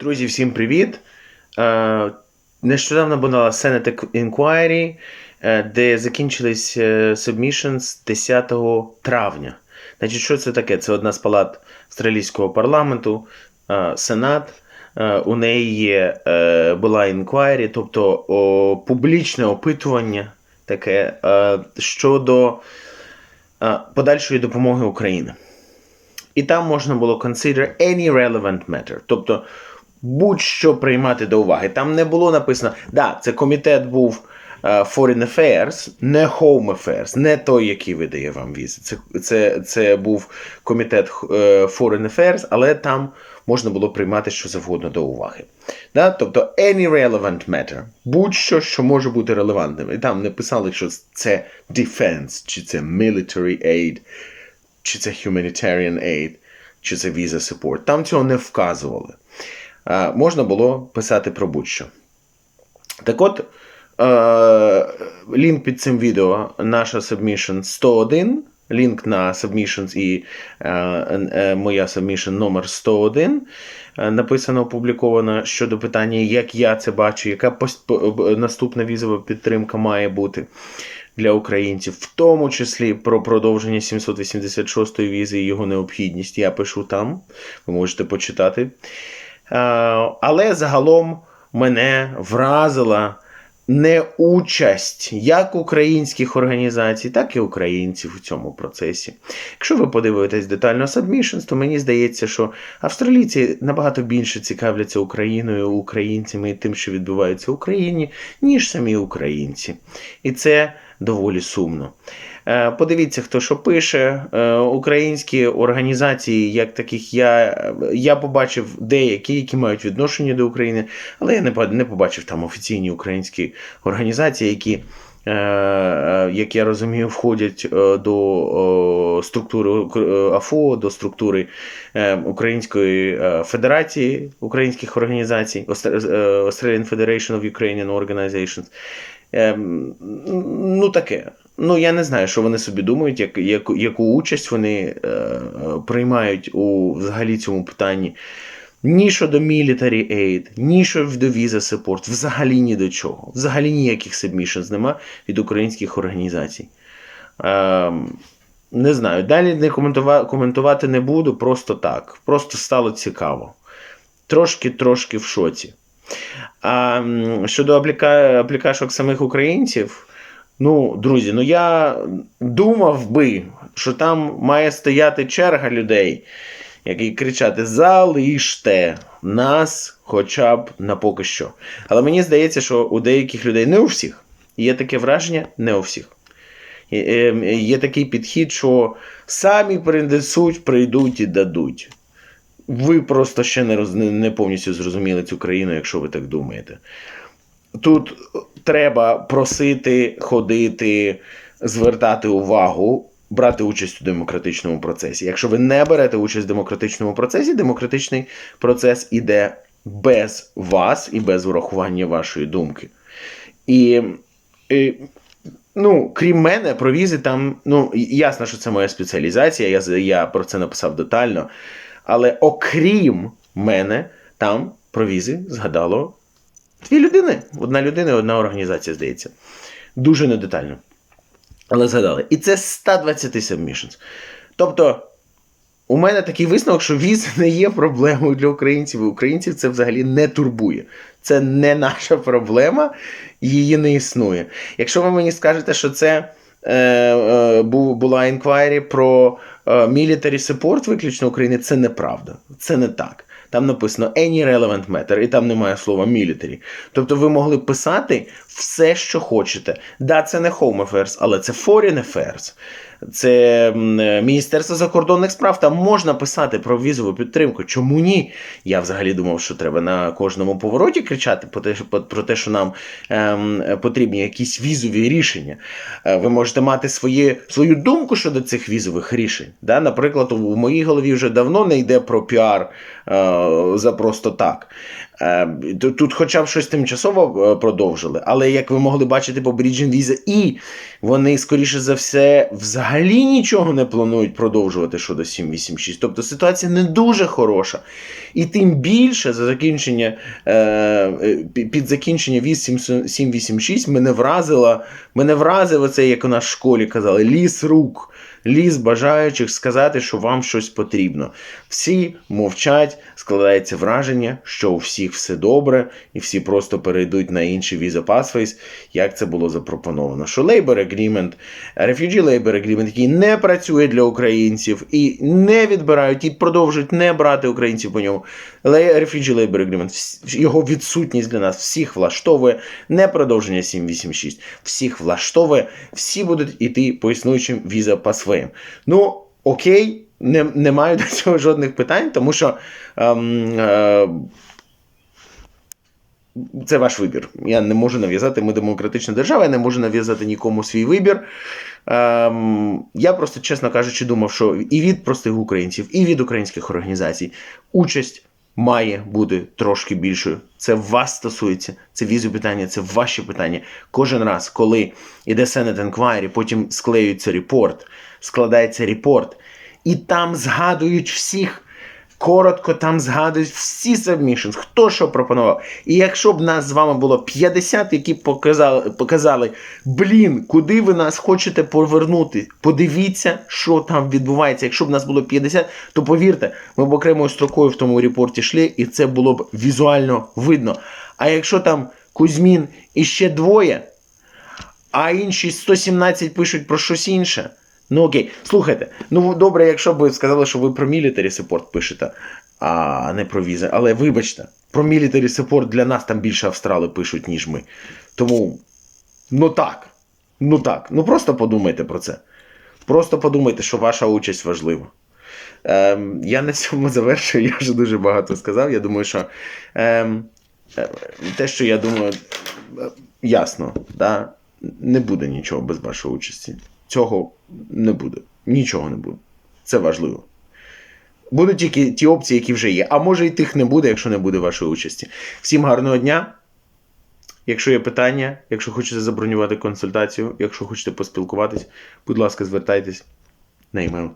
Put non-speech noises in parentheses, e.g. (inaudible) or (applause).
Друзі, всім привіт! Е, Нещодавно була Senate Inquiry, е, де закінчились е, submissions 10 травня. Значить, що це таке? Це одна з палат австралійського парламенту, Сенат. У неї була inquiry, тобто публічне опитування таке щодо подальшої допомоги Україні. І там можна було consider any relevant matter. Тобто будь-що приймати до уваги. Там не було написано, да, це комітет був е, Foreign Affairs, не Home Affairs, не той, який видає вам візи. Це, це, це був комітет е, Foreign Affairs, але там можна було приймати що завгодно до уваги. Да? Тобто any relevant matter, будь-що, що може бути релевантним. І там не писали, що це defense, чи це military aid, чи це humanitarian aid, чи це visa support. Там цього не вказували. А, можна було писати про будь-що. Так от, е, лінк під цим відео, наша submission 101, лінк на submissions і е, е, моя submission номер 101. е, Написано, опубліковано щодо питання, як я це бачу, яка пост- по- наступна візова підтримка має бути для українців, в тому числі про продовження 786-ї візи і його необхідність. Я пишу там, ви можете почитати. Е, Але загалом мене вразила неучасть як українських організацій, так і українців у цьому процесі. Якщо ви подивитесь детально Submissions, то мені здається, що австралійці набагато більше цікавляться Україною, українцями і тим, що відбувається в Україні, ніж самі українці. І це доволі сумно. Е, Подивіться, хто що пише. Е, Українські організації, як таких, я, я побачив деякі, які мають відношення до України, але я не, побачив там офіційні українські організації, які. е, Як я розумію, входять до структури АФО, до структури Української Федерації українських організацій, Aust- Australian Federation of Ukrainian Organizations. Ем, Ну, таке. Ну, я не знаю, що вони собі думають, як, яку, яку участь вони е, приймають у взагалі цьому питанні. Ні щодо military aid, ні щодо visa support, взагалі ні до чого. Взагалі ніяких submissions нема від українських організацій. Ем, не знаю, далі не коментува- коментувати не буду, просто так. Просто стало цікаво. Трошки-трошки в шоці. А щодо апліка... аплікашок самих українців, ну, друзі, ну я думав би, що там має стояти черга людей, які кричати: залиште нас хоча б на поки що. Але мені здається, що у деяких людей, не у всіх, є таке враження, не у всіх. Е, Є такий підхід, що самі принесуть, прийдуть і дадуть. Ви просто ще не, роз... не- повністю зрозуміли цю країну, якщо ви так думаєте. Тут треба просити, ходити, звертати увагу, брати участь у демократичному процесі. Якщо ви не берете участь в демократичному процесі, демократичний процес іде без вас і без врахування вашої думки. І, і ну, крім мене, про візи там, ну, ясно, що це моя спеціалізація, я, я про це написав детально. Але окрім мене, там про візи згадало дві людини. Одна людина і одна організація, здається. Дуже недетально. Але згадали. І це 120 submissions. Тобто, у мене такий висновок, що віз (laughs) не є проблемою для українців, і українців це взагалі не турбує. Це не наша проблема, її не існує. Якщо ви мені скажете, що це е, е, була інквайрі про мілітарі military support виключно України, це неправда. Це не так. Там написано any relevant matter, і там немає слова military. Тобто ви могли писати все, що хочете. Да, це не Home Affairs, але це Foreign Affairs. Це Міністерство закордонних справ. Там можна писати про візову підтримку. Чому ні? Я взагалі думав, що треба на кожному повороті кричати про те, що- нам ем, потрібні якісь візові рішення. Е, Ви можете мати своє, свою думку щодо цих візових рішень. Да? Наприклад, у моїй голові вже давно не йде про піар е, за просто так. Е, тут, хоча б щось тимчасово е, продовжили, але як ви могли бачити по Bridging Visa, і вони, скоріше за все, взагалі нічого не планують продовжувати щодо 786. Тобто ситуація не дуже хороша. І тим більше за закінчення е, пі- під закінчення віз 786 мене вразило, мене вразило це, як у нас в школі казали, ліс рук. Ліс бажаючих сказати, що вам щось потрібно. Всі мовчать, складається враження, що у всіх все добре, і всі просто перейдуть на інший Visa Pathways, як це було запропоновано. Що Labor Agreement, Refugee Labor Agreement, який не працює для українців і не відбирають, і продовжують не брати українців по ньому. Refugee Labor Agreement, його відсутність для нас всіх влаштовує, не продовження 786, всіх влаштовує, всі будуть іти по існуючим Visa Pathways. Ну, окей, не, не маю (laughs) до цього жодних питань, тому що ем, е, це ваш вибір. Я не можу нав'язати, ми демократична держава, я не можу нав'язати нікому свій вибір. Ем, я просто, чесно кажучи, думав, що і від простих українців, і від українських організацій участь має бути трошки більшою. Це вас стосується, це візу питання, це ваші питання. Кожен раз, коли іде Senate Inquiry, потім склеюється репорт, складається репорт, і там згадують всіх. Коротко там згадують всі submissions, хто що пропонував. І якщо б нас з вами було 50, які показали, показали блін, куди ви нас хочете повернути, подивіться, що там відбувається. Якщо б нас було 50, то повірте, ми б окремою строкою в тому репорті йшли, і це було б візуально видно. А якщо там Кузьмін і ще двоє, а інші 117 пишуть про щось інше. Ну окей, слухайте, ну добре, якщо б сказали, що ви про military support пишете, а не про візи. Але вибачте, про military support для нас там більше австрали пишуть, ніж ми. Тому, ну так. Ну так. Ну просто подумайте про це. Просто подумайте, що ваша участь важлива. Ем, я на цьому завершую, я вже дуже багато сказав. Я думаю, що ем, е, те, що я думаю, е, ясно, да? не буде нічого без вашої участі. Цього не буде. Нічого не буде. Це важливо. Будуть тільки ті опції, які вже є. А може і тих не буде, якщо не буде вашої участі. Всім гарного дня. Якщо є питання, якщо хочете забронювати консультацію, якщо хочете поспілкуватись, будь ласка, звертайтесь на імейл.